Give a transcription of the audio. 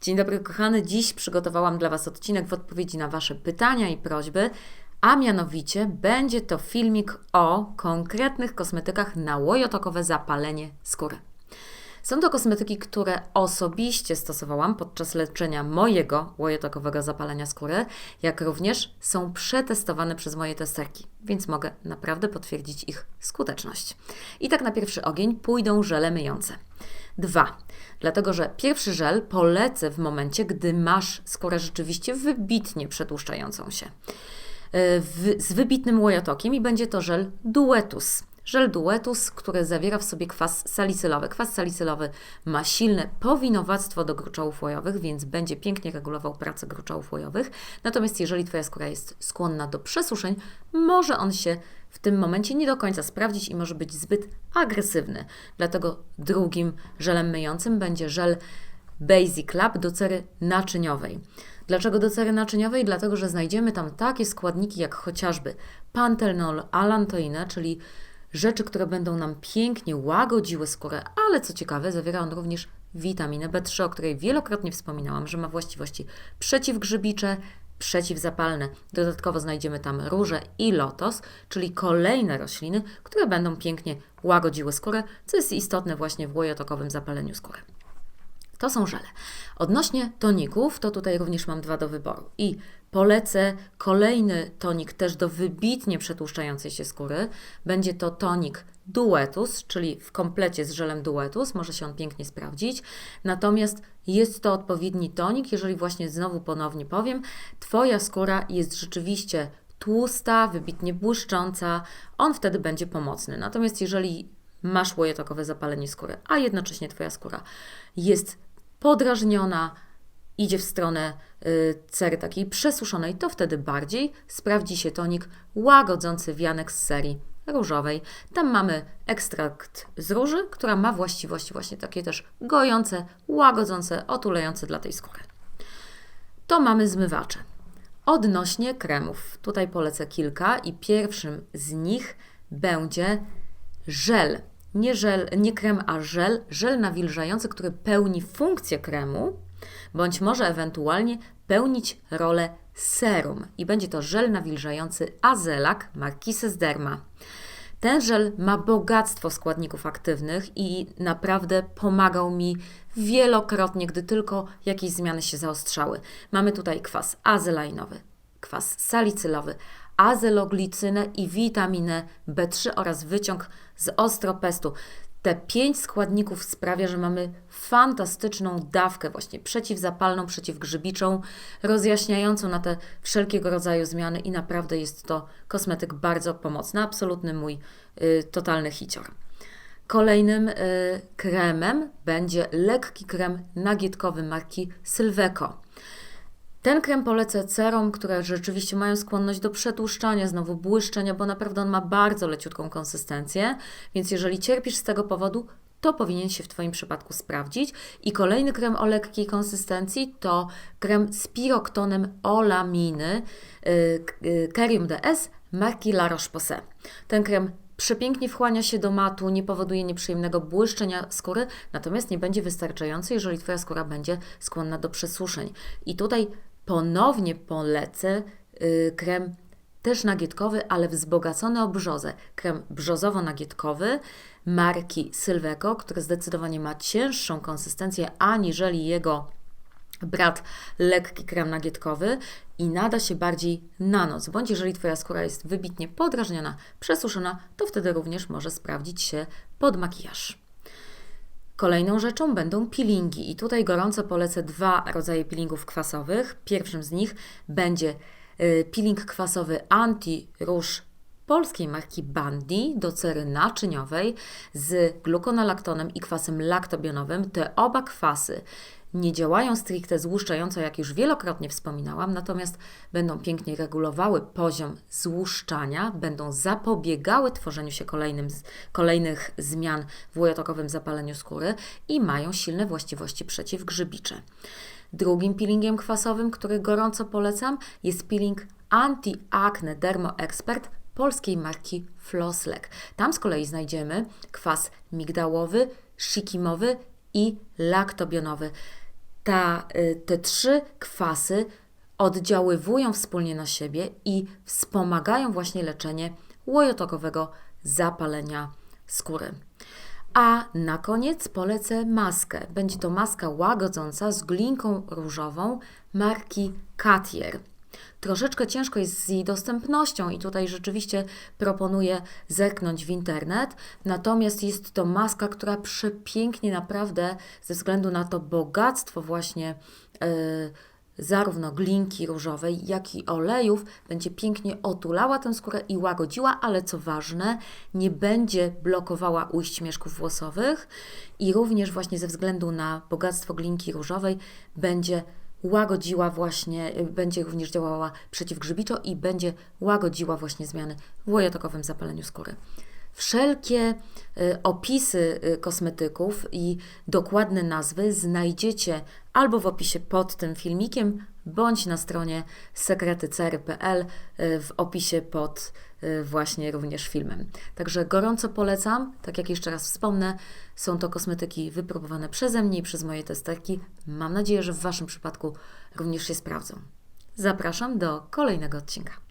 Dzień dobry, kochany. Dziś przygotowałam dla Was odcinek w odpowiedzi na Wasze pytania i prośby, a mianowicie będzie to filmik o konkretnych kosmetykach na łojotokowe zapalenie skóry. Są to kosmetyki, które osobiście stosowałam podczas leczenia mojego łojotokowego zapalenia skóry, jak również są przetestowane przez moje testerki, więc mogę naprawdę potwierdzić ich skuteczność. I tak na pierwszy ogień pójdą żele myjące. Dwa, dlatego że pierwszy żel polecę w momencie, gdy masz skórę rzeczywiście wybitnie przetłuszczającą się. W, z wybitnym łojotokiem i będzie to żel Duetus. Żel Duetus, który zawiera w sobie kwas salicylowy. Kwas salicylowy ma silne powinowactwo do gruczołów łojowych, więc będzie pięknie regulował pracę gruczołów łojowych. Natomiast jeżeli Twoja skóra jest skłonna do przesuszeń, może on się w tym momencie nie do końca sprawdzić i może być zbyt agresywny. Dlatego drugim żelem myjącym będzie żel Basic Lab do cery naczyniowej. Dlaczego do cery naczyniowej? Dlatego, że znajdziemy tam takie składniki jak chociażby pantenol, alantoinę, czyli rzeczy, które będą nam pięknie łagodziły skórę, ale co ciekawe, zawiera on również witaminę B3, o której wielokrotnie wspominałam, że ma właściwości przeciwgrzybicze, przeciwzapalne. Dodatkowo znajdziemy tam róże i lotos, czyli kolejne rośliny, które będą pięknie łagodziły skórę, co jest istotne właśnie w łojotokowym zapaleniu skóry. To są żele. Odnośnie toników, to tutaj również mam dwa do wyboru. I polecę kolejny tonik też do wybitnie przetłuszczającej się skóry. Będzie to tonik Duetus, czyli w komplecie z żelem Duetus, może się on pięknie sprawdzić. Natomiast jest to odpowiedni tonik, jeżeli właśnie znowu ponownie powiem, Twoja skóra jest rzeczywiście tłusta, wybitnie błyszcząca, on wtedy będzie pomocny. Natomiast jeżeli masz łojotokowe zapalenie skóry, a jednocześnie Twoja skóra jest podrażniona, idzie w stronę y, cery takiej przesuszonej, to wtedy bardziej sprawdzi się tonik łagodzący wianek z serii różowej. Tam mamy ekstrakt z róży, która ma właściwości właśnie takie też gojące, łagodzące, otulające dla tej skóry. To mamy zmywacze. Odnośnie kremów, tutaj polecę kilka i pierwszym z nich będzie żel nie, żel, nie krem, a żel, żel nawilżający, który pełni funkcję kremu, bądź może ewentualnie pełnić rolę serum. I będzie to żel nawilżający Azelak marki Sesderma. Ten żel ma bogactwo składników aktywnych i naprawdę pomagał mi wielokrotnie, gdy tylko jakieś zmiany się zaostrzały. Mamy tutaj kwas azelajnowy, kwas salicylowy, azeloglicynę i witaminę B3 oraz wyciąg z ostropestu. Te pięć składników sprawia, że mamy fantastyczną dawkę właśnie przeciwzapalną, przeciwgrzybiczą, rozjaśniającą na te wszelkiego rodzaju zmiany i naprawdę jest to kosmetyk bardzo pomocny, absolutny mój y, totalny hicior. Kolejnym y, kremem będzie lekki krem nagietkowy marki Sylveco. Ten krem polecę cerom, które rzeczywiście mają skłonność do przetłuszczania, znowu błyszczenia, bo naprawdę on ma bardzo leciutką konsystencję, więc jeżeli cierpisz z tego powodu, to powinien się w Twoim przypadku sprawdzić. I kolejny krem o lekkiej konsystencji to krem z piroktonem olaminy yy, Kerium DS marki La Roche-Posay. Ten krem przepięknie wchłania się do matu, nie powoduje nieprzyjemnego błyszczenia skóry, natomiast nie będzie wystarczający, jeżeli Twoja skóra będzie skłonna do przesuszeń. I tutaj ponownie polecę yy, krem też nagietkowy, ale wzbogacony o brzozę. Krem brzozowo-nagietkowy marki Sylveco, który zdecydowanie ma cięższą konsystencję aniżeli jego brat lekki krem nagietkowy i nada się bardziej na noc, bądź jeżeli Twoja skóra jest wybitnie podrażniona, przesuszona, to wtedy również może sprawdzić się pod makijaż. Kolejną rzeczą będą peelingi i tutaj gorąco polecę dwa rodzaje peelingów kwasowych. Pierwszym z nich będzie y, peeling kwasowy anti-róż polskiej marki Bandi do cery naczyniowej z glukonalaktonem i kwasem laktobionowym. Te oba kwasy nie działają stricte złuszczająco, jak już wielokrotnie wspominałam, natomiast będą pięknie regulowały poziom złuszczania, będą zapobiegały tworzeniu się kolejnym, kolejnych zmian w łojotokowym zapaleniu skóry i mają silne właściwości przeciwgrzybicze. Drugim peelingiem kwasowym, który gorąco polecam, jest peeling Anti-Acne Dermo Expert polskiej marki Flosslek. Tam z kolei znajdziemy kwas migdałowy, szikimowy i laktobionowy. ta, y, te trzy kwasy oddziaływują wspólnie na siebie i wspomagają właśnie leczenie łojotokowego zapalenia skóry. A na koniec polecę maskę. Będzie to maska łagodząca z glinką różową marki Cartier. Troszeczkę ciężko jest z jej dostępnością i tutaj rzeczywiście proponuję zerknąć w internet. Natomiast jest to maska, która przepięknie naprawdę ze względu na to bogactwo właśnie yy, zarówno glinki różowej, jak i olejów, będzie pięknie otulała tę skórę i łagodziła, ale co ważne, nie będzie blokowała ujść mieszków włosowych i również właśnie ze względu na bogactwo glinki różowej będzie łagodziła właśnie, y, będzie również działała przeciwgrzybiczo i będzie łagodziła właśnie zmiany w łojotokowym zapaleniu skóry. Wszelkie y, opisy y, kosmetyków i dokładne nazwy znajdziecie albo w opisie pod tym filmikiem, bądź na stronie sekretycery.pl w opisie pod właśnie również filmem. Także gorąco polecam, tak jak jeszcze raz wspomnę, są to kosmetyki wypróbowane przeze mnie i przez moje testerki. Mam nadzieję, że w Waszym przypadku również się sprawdzą. Zapraszam do kolejnego odcinka.